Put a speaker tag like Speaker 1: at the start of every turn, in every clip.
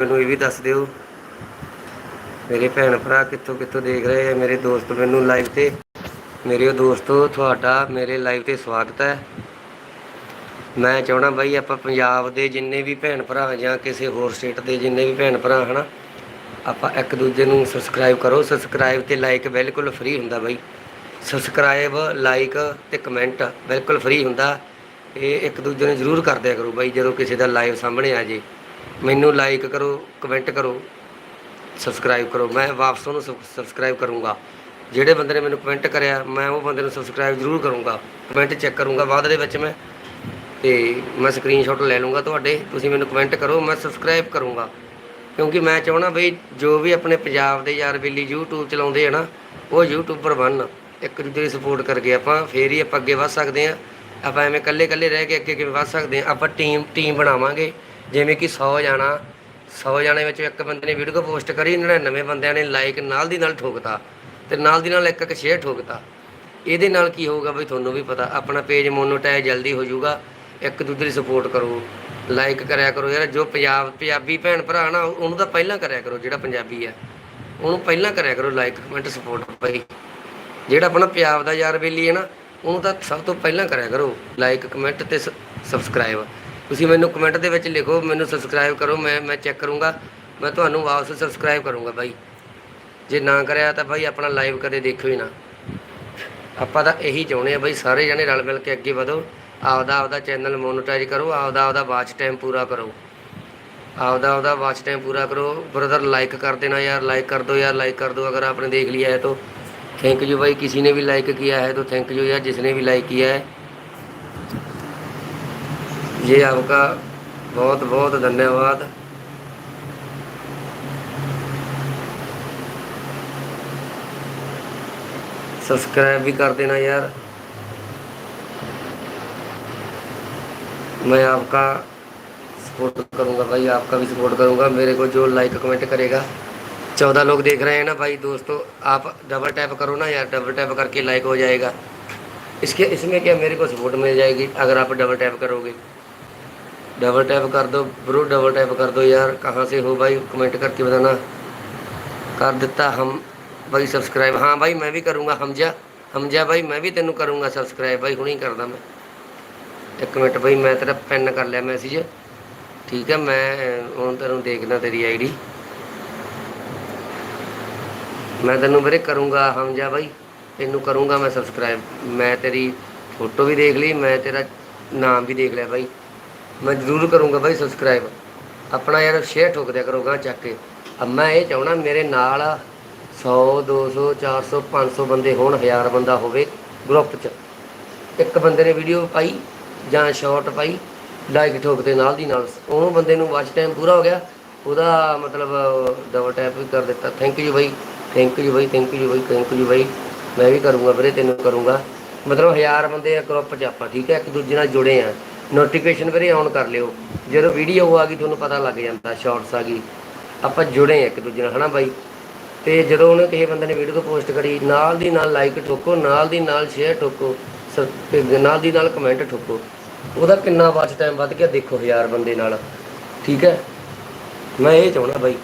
Speaker 1: ਮੈਨੂੰ ਇਹ ਵੀ ਦੱਸ ਦਿਓ। ਮੇਰੇ ਭੈਣ ਭਰਾ ਕਿੱਥੋਂ ਕਿੱਥੋਂ ਦੇਖ ਰਹੇ ਆ, ਮੇਰੇ ਦੋਸਤ ਮੈਨੂੰ ਲਾਈਵ ਤੇ। ਮੇਰੇ ਦੋਸਤੋ ਤੁਹਾਡਾ ਮੇਰੇ ਲਾਈਵ ਤੇ ਸਵਾਗਤ ਹੈ। ਮੈਂ ਚਾਹਣਾ ਬਾਈ ਆਪਾਂ ਪੰਜਾਬ ਦੇ ਜਿੰਨੇ ਵੀ ਭੈਣ ਭਰਾ ਜਾਂ ਕਿਸੇ ਹੋਰ ਸਟੇਟ ਦੇ ਜਿੰਨੇ ਵੀ ਭੈਣ ਭਰਾ, ਹਨਾ? ਆਪਾਂ ਇੱਕ ਦੂਜੇ ਨੂੰ ਸਬਸਕ੍ਰਾਈਬ ਕਰੋ। ਸਬਸਕ੍ਰਾਈਬ ਤੇ ਲਾਈਕ ਬਿਲਕੁਲ ਫ੍ਰੀ ਹੁੰਦਾ ਬਾਈ। ਸਬਸਕ੍ਰਾਈਬ ਲਾਈਕ ਤੇ ਕਮੈਂਟ ਬਿਲਕੁਲ ਫ੍ਰੀ ਹੁੰਦਾ। ਇਹ ਇੱਕ ਦੂਜੇ ਨੂੰ ਜ਼ਰੂਰ ਕਰਦਿਆ ਕਰੋ ਬਾਈ, ਜਦੋਂ ਕਿਸੇ ਦਾ ਲਾਈਵ ਸਾਹਮਣੇ ਆ ਜੇ। ਮੈਨੂੰ ਲਾਈਕ ਕਰੋ ਕਮੈਂਟ ਕਰੋ ਸਬਸਕ੍ਰਾਈਬ ਕਰੋ। ਮੈਂ ਵਾਪਸ ਉਹਨੂੰ ਸਬਸਕ੍ਰਾਈਬ ਕਰੂੰਗਾ। ਜਿਹੜੇ ਬੰਦੇ ਨੇ ਮੈਨੂੰ ਕਮੈਂਟ ਕਰਿਆ, ਮੈਂ ਉਹ ਬੰਦੇ ਨੂੰ ਸਬਸਕ੍ਰਾਈਬ ਜ਼ਰੂਰ ਕਰੂੰਗਾ। ਕਮੈਂਟ ਚੈੱਕ ਕਰੂੰਗਾ। ਬਾਅਦ ਦੇ ਵਿੱਚ ਮੈਂ ਤੇ ਮੈਂ ਸਕਰੀਨਸ਼ਾਟ ਲੈ ਲੂੰਗਾ ਤੁਹਾਡੇ। ਤੁਸੀਂ ਮੈਨੂੰ ਕਮੈਂਟ ਕਰੋ, ਮੈਂ ਸਬਸਕ੍ਰਾਈਬ ਕਰੂੰਗਾ। ਕਿਉਂਕਿ ਮੈਂ ਚਾਹਣਾ ਬਈ ਜੋ ਵੀ ਆਪਣੇ ਪੰਜਾਬ ਦੇ ਯਾਰ ਬੇਲੀ YouTube ਚਲਾਉਂਦੇ ਆ ਨਾ, ਉਹ ਯੂਟਿਊਬਰ ਬਣਨ ਇੱਕ ਦੂਜੇ ਦੀ ਸਪੋਰਟ ਕਰਕੇ ਆਪਾਂ ਫੇਰ ਹੀ ਆਪਾਂ ਅੱਗੇ ਵਧ ਸਕਦੇ ਆ। ਆਪਾਂ ਐਵੇਂ ਇਕੱਲੇ ਇਕੱਲੇ ਰਹਿ ਕੇ ਅੱਗੇ ਕਿਵੇਂ ਵਧ ਸਕਦੇ ਆ? ਆਪਾਂ ਟੀਮ ਟੀਮ ਬਣਾਵਾਂਗੇ। ਜਿਵੇਂ ਕਿ 100 ਜਾਣਾ 100 ਜਾਣੇ ਵਿੱਚ ਇੱਕ ਬੰਦੇ ਨੇ ਵੀਡੀਓ ਪੋਸਟ ਕਰੀ 99 ਬੰਦਿਆਂ ਨੇ ਲਾਈਕ ਨਾਲ ਦੀ ਨਾਲ ਠੋਕਤਾ ਤੇ ਨਾਲ ਦੀ ਨਾਲ ਇੱਕ ਇੱਕ ਸ਼ੇਅਰ ਠੋਕਤਾ। ਇਹਦੇ ਨਾਲ ਕੀ ਹੋਊਗਾ ਬਈ ਤੁਹਾਨੂੰ ਵੀ ਪਤਾ, ਆਪਣਾ ਪੇਜ ਮੋਨੋਟਾਈਜ਼ ਜਲਦੀ ਹੋ ਜਾਊਗਾ, ਇੱਕ ਦੂਜੇ ਦੀ ਸਪੋਰਟ ਕਰੋ ਲਾਈਕ ਕਰਿਆ ਕਰੋ। ਯਾਰ ਜੋ ਪੰਜਾਬ, ਪੰਜਾਬੀ ਭੈਣ ਭਰਾ ਨਾ, ਉਹਨੂੰ ਤਾਂ ਪਹਿਲਾਂ ਕਰਿਆ ਕਰੋ, ਜਿਹੜਾ ਪੰਜਾਬੀ ਆ ਉਹਨੂੰ ਪਹਿਲਾਂ ਕਰਿਆ ਕਰੋ ਲਾਈਕ ਕਮੈਂਟ ਸਪੋਰਟ ਭਾਈ ਜਿਹੜਾ ਆਪਣਾ ਪੰਜਾਬ ਦਾ ਯਾਰ ਬੇਲੀ ਹੈ ਨਾ, ਉਹਨੂੰ ਤਾਂ ਸਭ ਤੋਂ ਪਹਿਲਾਂ ਕਰਿਆ ਕਰੋ ਲਾਈਕ ਕਮੈਂਟ ਤੇ ਸਬਸਕ੍ਰਾਈਬ ਤੁਸੀਂ ਮੈਨੂੰ ਕਮੈਂਟ ਦੇ ਵਿੱਚ ਲਿਖੋ ਮੈਨੂੰ ਸਬਸਕ੍ਰਾਈਬ ਕਰੋ ਮੈਂ ਮੈਂ ਚੈੱਕ ਕਰੂੰਗਾ ਮੈਂ ਤੁਹਾਨੂੰ ਵਾਪਸ ਸਬਸਕ੍ਰਾਈਬ ਕਰੂੰਗਾ ਬਾਈ ਜੇ ਨਾ ਕਰਿਆ ਤਾਂ ਬਾਈ ਆਪਣਾ ਲਾਈਵ ਕਦੇ ਦੇਖਿਓ ਹੀ ਨਾ ਆਪਾਂ ਤਾਂ ਇਹੀ ਚਾਹੁੰਦੇ ਆ ਬਾਈ ਸਾਰੇ ਜਣੇ ਰਲ ਮਿਲ ਕੇ ਅੱਗੇ ਵਧੋ ਆਪਦਾ ਆਪਦਾ ਚੈਨਲ ਮੋਨੇਟਾਈਜ਼ ਕਰੋ ਆਪਦਾ ਆਪਦਾ ਵਾਚ ਟਾਈਮ ਪੂਰਾ ਕਰੋ ਆਪਦਾ ਆਪਦਾ ਵਾਚ ਟਾਈਮ पूरा करो ब्रदर लाइक कर देना यार लाइक कर दो यार लाइक कर दो अगर आपने देख लिया है तो थैंक यू भाई किसी ने भी लाइक किया है तो थैंक यू यार जिसने भी लाइक किया है ये आपका बहुत बहुत धन्यवाद। सब्सक्राइब भी कर देना यार। मैं आपका सपोर्ट करूँगा भाई, आपका भी सपोर्ट करूँगा। मेरे को जो लाइक कमेंट करेगा। चौदह लोग देख रहे हैं ना भाई दोस्तों, आप डबल टैप करो ना यार डबल टैप करके लाइक हो जाएगा। इसके, इसमें क्या मेरे को सपोर्ट मिल जाएगी अगर आप डबल टैप करोगे? डबल टैप कर दो ब्रो डबल टैप कर दो यार कहाँ से हो भाई कमेंट करके बताना कर देता हम भाई सब्सक्राइब हाँ भाई मैं भी करूँगा हमजा हमजा भाई मैं भी तेनों करूँगा सब्सक्राइब भाई हुणी करदा मैं ਇੱਕ ਮਿੰਟ ਬਈ ਮੈਂ ਤੇਰਾ ਪੈਨ ਕਰ ਲਿਆ ਮੈਸੇਜ ਠੀਕ ਹੈ ਮੈਂ ਹੁਣ ਤੈਨੂੰ ਦੇਖਣਾ ਤੇਰੀ ਆਈਡੀ ਮੈਂ ਤੈਨੂੰ ਵੀਰੇ ਕਰੂੰਗਾ ਹਮਜਾ ਬਾਈ ਤੈਨੂੰ ਕਰੂੰਗਾ ਮੈਂ ਸਬਸਕ੍ਰਾਈਬ ਮੈਂ ਤੇਰੀ ਫੋਟੋ ਵੀ ਦੇਖ ਲਈ ਮੈਂ ਤੇਰਾ ਨਾਮ ਵੀ ਦੇਖ ਲਿਆ ਬਾਈ ਮੈਂ ਜ਼ਰੂਰ ਕਰੂੰਗਾ ਬਾਈ ਸਬਸਕ੍ਰਾਈਬ ਆਪਣਾ ਯਾਰ ਸ਼ੇਅਰ ਠੋਕ ਦਿਆ ਕਰੋਗਾ ਚੱਕ ਕੇ। ਅਬ ਮੈਂ ਇਹ ਚਾਹਣਾ ਮੇਰੇ ਨਾਲ 100 200 400 500 ਬੰਦੇ ਹੋਣ 1000 ਬੰਦਾ ਹੋਵੇ ਗਰੁੱਪ 'ਚ। ਇੱਕ ਬੰਦੇ ਨੇ ਵੀਡੀਓ ਪਾਈ ਜਾਂ ਸ਼ਾਰਟ ਪਾਈ ਲਾਈਕ ਠੋਕ ਤੇ ਨਾਲ ਦੀ ਨਾਲ। ਉਹਨੂੰ ਬੰਦੇ ਨੂੰ ਵਾਚ ਟਾਈਮ ਪੂਰਾ ਹੋ ਗਿਆ। ਉਹਦਾ ਮਤਲਬ ਡਬਲ ਟੈਪ ਵੀ ਕਰ ਦਿੱਤਾ। ਥੈਂਕ ਯੂ ਬਾਈ ਥੈਂਕ ਯੂ ਬਾਈ ਥੈਂਕ ਯੂ ਬਾਈ ਥੈਂਕ ਯੂ ਬਾਈ। ਮੈਂ ਵੀ ਕਰੂੰਗਾ ਵੀਰੇ, ਤੈਨੂੰ ਕਰੂੰਗਾ। ਮਤਲਬ ਹਜ਼ਾਰ ਬੰਦੇ ਆ ਗਰੁੱਪ 'ਚ ਆਪਾਂ, ਠੀਕ ਹੈ? ਇੱਕ ਦੂਜੇ ਨਾਲ ਜੁੜੇ ਆ। ਨੋਟੀਫਿਕੇਸ਼ਨ ਵੀਰੇ ਆਨ ਕਰ ਲਿਓ। ਜਦੋਂ ਵੀਡੀਓ ਆ ਗਈ, ਤੁਹਾਨੂੰ ਪਤਾ ਲੱਗ ਜਾਂਦਾ ਸ਼ਾਰਟਸ ਆ ਗਈ। ਆਪਾਂ ਜੁੜੇ ਇੱਕ ਦੂਜੇ ਨਾਲ, ਹਨਾ ਬਾਈ? ਤੇ ਜਦੋਂ ਉਹਨੇ ਕਿਸੇ ਬੰਦੇ ਨੇ ਵੀਡੀਓ ਪੋਸਟ ਕਰੀ, ਨਾਲ ਦੀ ਨਾਲ ਲਾਈਕ ਠੋਕੋ, ਨਾਲ ਦੀ ਨਾਲ ਸ਼ੇਅਰ ਠੋਕੋ ਸ- ਨਾਲ ਦੀ ਨਾਲ ਕਮੈਂਟ ਠੋਕੋ। ਉਹਦਾ ਕਿੰਨਾ ਵਾਚ ਟਾਈਮ ਵੱਧ ਗਿਆ, ਦੇਖੋ ਹਜ਼ਾਰ ਬੰਦੇ ਨਾਲ। ਠੀਕ ਹੈ? ਮੈਂ ਇਹ ਚਾਹਣਾ ਬਾਈ,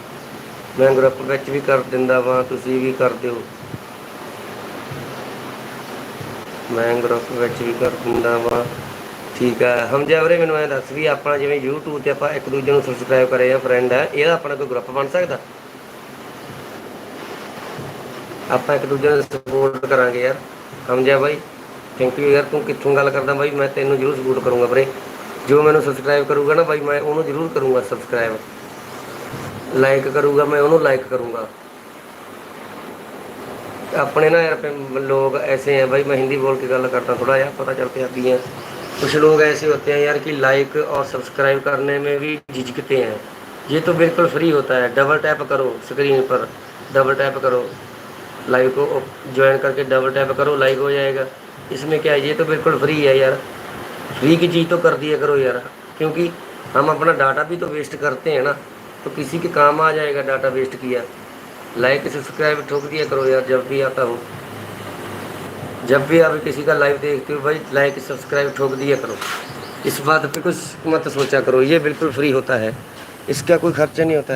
Speaker 1: ਮੈਂ ਗਰੁੱਪ ਵਿੱਚ ਵੀ ਕਰ ਦਿੰਦਾ ਵਾਂ, ਤੁਸੀਂ ਵੀ ਕਰ ਦਿਓ। ਮੈਂ ਗਰੁੱਪ ਵਿੱਚ ਵੀ ਕਰ ਦਿੰਦਾ ਵਾਂ। ਠੀਕ ਆ। ਹਮਜਾ ਵੀਰੇ, ਮੈਨੂੰ ਐ ਦੱਸ ਵੀ ਆਪਣਾ ਜਿਵੇਂ YouTube ਤੇ ਆਪਾਂ ਇੱਕ ਦੂਜੇ ਨੂੰ ਸਬਸਕ੍ਰਾਈਬ ਕਰੇ ਆ ਫਰੈਂਡ ਆ ਇਹਦਾ ਆਪਣਾ ਕੋਈ ਗਰੁੱਪ ਬਣ ਸਕਦਾ? ਆਪਾਂ ਇੱਕ ਦੂਜੇ ਨੂੰ ਸਪੋਰਟ ਕਰਾਂਗੇ ਯਾਰ। ਹਮਜਾ ਬਾਈ ਥੈਂਕ ਯੂ ਯਾਰ, ਤੂੰ ਕਿੱਥੋਂ ਗੱਲ ਕਰਦਾ ਬਾਈ? ਮੈਂ ਤੈਨੂੰ ਜ਼ਰੂਰ ਸਪੋਰਟ ਕਰੂੰਗਾ ਵੀਰੇ। ਜੋ ਮੈਨੂੰ ਸਬਸਕ੍ਰਾਈਬ ਕਰੂਗਾ ਨਾ ਬਾਈ, ਮੈਂ ਉਹਨੂੰ ਜ਼ਰੂਰ ਕਰੂੰਗਾ ਸਬਸਕ੍ਰਾਈਬ ਲਾਈਕ ਕਰੂਗਾ, ਮੈਂ ਉਹਨੂੰ ਲਾਈਕ ਕਰੂੰਗਾ। ਆਪਣੇ ਨਾ ਯਾਰ, ਲੋਕ ਐਸੇ ਆ ਬਾਈ, ਮੈਂ ਹਿੰਦੀ ਬੋਲ ਕੇ ਗੱਲ ਕਰਦਾ ਥੋੜਾ ਜਿਹਾ, ਪਤਾ ਚੱਲ ਪਿਆ ਕੀ ਆ। कुछ लोग ऐसे होते हैं यार कि लाइक और सब्सक्राइब करने में भी झिझकते हैं। ये तो बिल्कुल फ्री होता है। डबल टैप करो स्क्रीन पर। डबल टैप करो। लाइव को ज्वाइन करके डबल टैप करो लाइक हो जाएगा। इसमें क्या है? ये तो बिल्कुल फ्री है यार। फ्री की चीज़ तो कर दिया करो यार। क्योंकि हम अपना डाटा भी तो वेस्ट करते हैं ना। तो किसी के काम आ जाएगा डाटा वेस्ट किया। लाइक सब्सक्राइब ठोक दिया करो यार, जब भी आता हूँ। जब भी आप किसी का लाइव देखते हो भाई लाइक सब्सक्राइब ठोक दिया करो इस बात पे कुछ मत सोचा करो ये बिल्कुल फ्री होता है इसका कोई खर्चा नहीं होता है